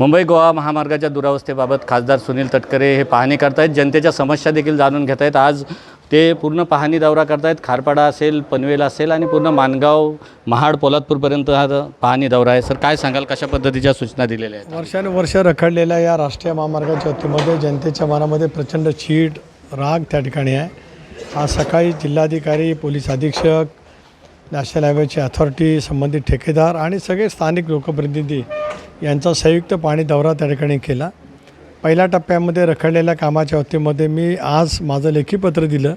मुंबई गोवा महामार्गाच्या दुरावस्थेबाबत खासदार सुनील तटकरे हे पाहणी करतायत. जनतेच्या समस्या देखील जाणून घेत आहेत आज ते पूर्ण पाहणी दौरा करतायत. खारपाडा असेल पनवेल असेल आणि पूर्ण मानगाव महाड पोलादपूरपर्यंत हा पाहणी दौरा आहे. सर काय सांगाल? कशा पद्धतीच्या सूचना दिलेल्या आहेत? वर्षानुवर्ष रखडलेल्या या राष्ट्रीय महामार्गाच्या वतीमध्ये जनतेच्या मनामध्ये प्रचंड चीड राग त्या ठिकाणी आहे. आज सकाळी जिल्हाधिकारी पोलीस अधीक्षक नॅशनल हायवेची अथॉरिटी संबंधित ठेकेदार आणि सगळे स्थानिक लोकप्रतिनिधी यांचा संयुक्त पाणी दौरा त्या ठिकाणी केला. पहिल्या टप्प्यामध्ये रखडलेल्या कामाच्या बाबतीमध्ये मी आज माझं लेखीपत्र दिलं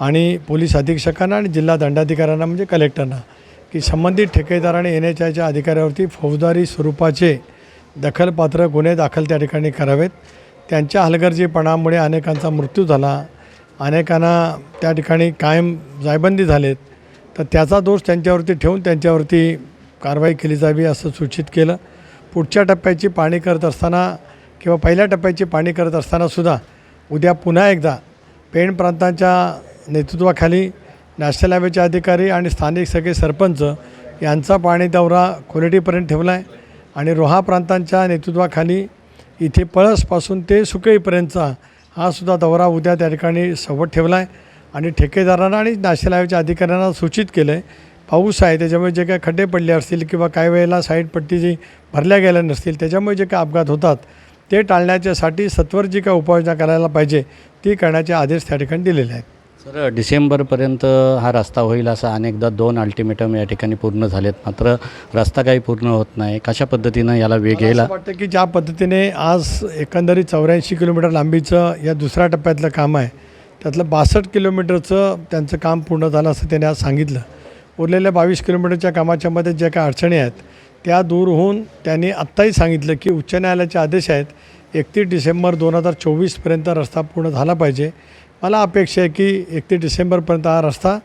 आणि पोलीस अधीक्षकांना आणि जिल्हा दंडाधिकाऱ्यांना म्हणजे कलेक्टरना की संबंधित ठेकेदार आणि एन एच आयच्या अधिकाऱ्यावरती फौजदारी स्वरूपाचे दखलपात्र गुन्हे दाखल त्या ठिकाणी करावेत. त्यांच्या हलगर्जीपणामुळे अनेकांचा मृत्यू झाला. अनेकांना त्या ठिकाणी कायम जायबंदी झालेत. तर त्याचा दोष त्यांच्यावरती ठेवून त्यांच्यावरती कारवाई केली जावी असं सूचित केलं. पुढच्या टप्प्याची पाणी करत असताना किंवा पहिल्या टप्प्याची पाणी करत असतानासुद्धा उद्या पुन्हा एकदा पेण प्रांतांच्या नेतृत्वाखाली नॅशनल हायवेचे अधिकारी आणि स्थानिक सगळे सरपंच यांचा पाणी दौरा क्वालिटीपर्यंत ठेवला आहे आणि रोहा प्रांतांच्या नेतृत्वाखाली इथे पळसपासून ते सुकळीपर्यंतचा हा सुद्धा दौरा उद्या त्या ठिकाणी सोबत ठेवला आहे आणि ठेकेदारांना आणि नॅशनल हायवेच्या अधिकाऱ्यांना सूचित केलं आहे पाऊस आहे त्याच्यामुळे जे काही खड्डे पडले असतील किंवा काही वेळेला साईड पट्टी जी भरल्या गेल्या नसतील त्याच्यामुळे जे काही अपघात होतात ते टाळण्याच्यासाठी सत्वर जी काय उपाययोजना करायला पाहिजे ती करण्याचे आदेश त्या ठिकाणी दिलेले आहेत. सर डिसेंबरपर्यंत हा रस्ता होईल असं अनेकदा दोन अल्टिमेटम या ठिकाणी पूर्ण झालेत मात्र रस्ता काही पूर्ण होत नाही. कशा पद्धतीनं याला वेग यायला असं वाटतं की ज्या पद्धतीने आज एकंदरीत चौऱ्याऐंशी किलोमीटर लांबीचं या दुसऱ्या टप्प्यातलं काम आहे त्यातलं बासष्ट किलोमीटरचं त्यांचं काम पूर्ण झालं असं त्यांनी आज सांगितलं. उरलेल्या बावीस किलोमीटरच्या कामाच्या मध्ये ज्या काही अडचणी आहेत त्या दूर होऊन त्यांनी आत्ताही सांगितलं की उच्च न्यायालयाचे आदेश आहेत एकतीस डिसेंबर दोन हजार चोवीसपर्यंत रस्ता पूर्ण झाला पाहिजे. मला अपेक्षा आहे की एकतीस डिसेंबरपर्यंत हा रस्ता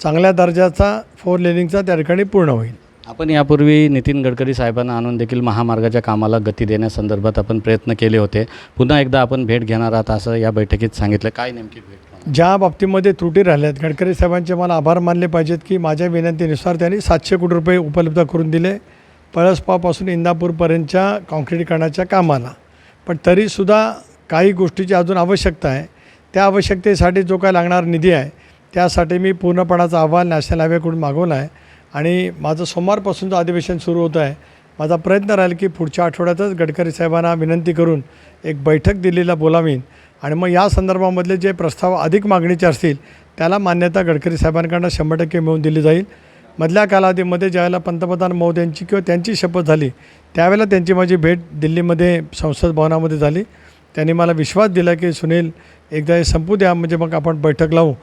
चांगल्या दर्जाचा फोर लेनिंगचा त्या ठिकाणी पूर्ण होईल. आपण यापूर्वी नितीन गडकरी साहेबांना आणून देखील महामार्गाच्या कामाला गती देण्यासंदर्भात आपण प्रयत्न केले होते. पुन्हा एकदा आपण भेट घेणार आहात असं या बैठकीत सांगितलं. काय नेमकी भेट? ज्या बाबतीमध्ये त्रुटी राहिल्या आहेत गडकरी साहेबांचे मला आभार मानले पाहिजेत की माझ्या विनंतीनुसार त्यांनी सातशे कोटी रुपये उपलब्ध करून दिले. पळसपापासून इंदापूरपर्यंतच्या काँक्रिटीकरणाच्या कामाला. पण तरीसुद्धा काही गोष्टीची अजून आवश्यकता आहे. त्या आवश्यकतेसाठी जो काय लागणार निधी आहे त्यासाठी मी पूर्णपणाचा अहवाल नॅशनल हायवेकडून मागवला आहे. आणि माझं सोमवारपासूनचं अधिवेशन सुरू होतं आहे माझा प्रयत्न राहील की पुढच्या आठवड्यातच गडकरी साहेबांना विनंती करून एक बैठक दिल्लीला बोलावीन. आणि मग या संदर्भामधले जे प्रस्ताव अधिक मागणीचे असतील त्याला मान्यता गडकरी साहेबांकडनं शंभर टक्के मिळवून दिली जाईल. मधल्या कालावधीमध्ये ज्यावेळेला पंतप्रधान मोद्यांची किंवा त्यांची शपथ झाली त्यावेळेला त्यांची माझी भेट दिल्लीमध्ये संसद भवनामध्ये झाली. त्यांनी मला विश्वास दिला की सुनील एकदा हे संपू द्या म्हणजे मग आपण बैठक लावू.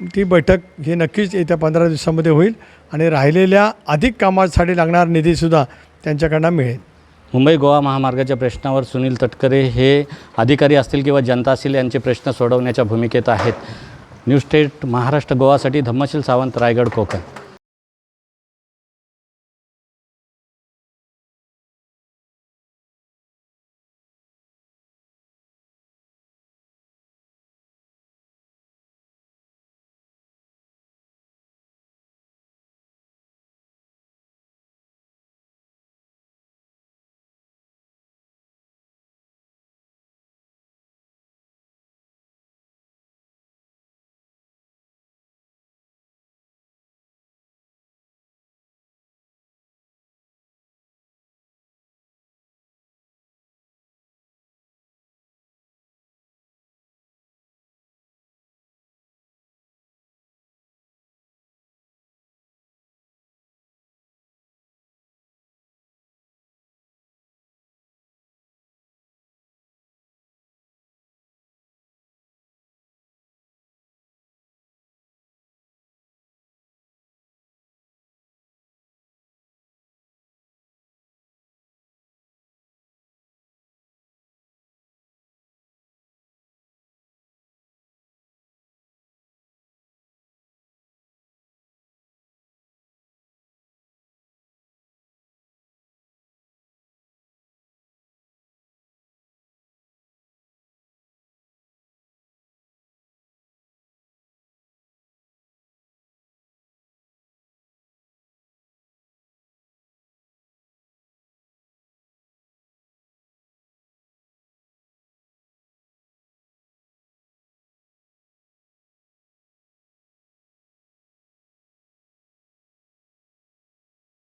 ती बैठक ही नक्कीच येत्या पंधरा दिवसामध्ये होईल आणि राहिलेल्या अधिक कामासाठी लागणारा निधीसुद्धा त्यांच्याकडनं मिळेल. मुंबई गोवा महामार्गाच्या प्रश्नावर सुनील तटकरे हे अधिकारी असतील किंवा जनता असतील यांचे प्रश्न सोडवण्याच्या भूमिकेत आहेत. न्यू स्टेट महाराष्ट्र गोवासाठी धम्मशील सावंत रायगड कोकण.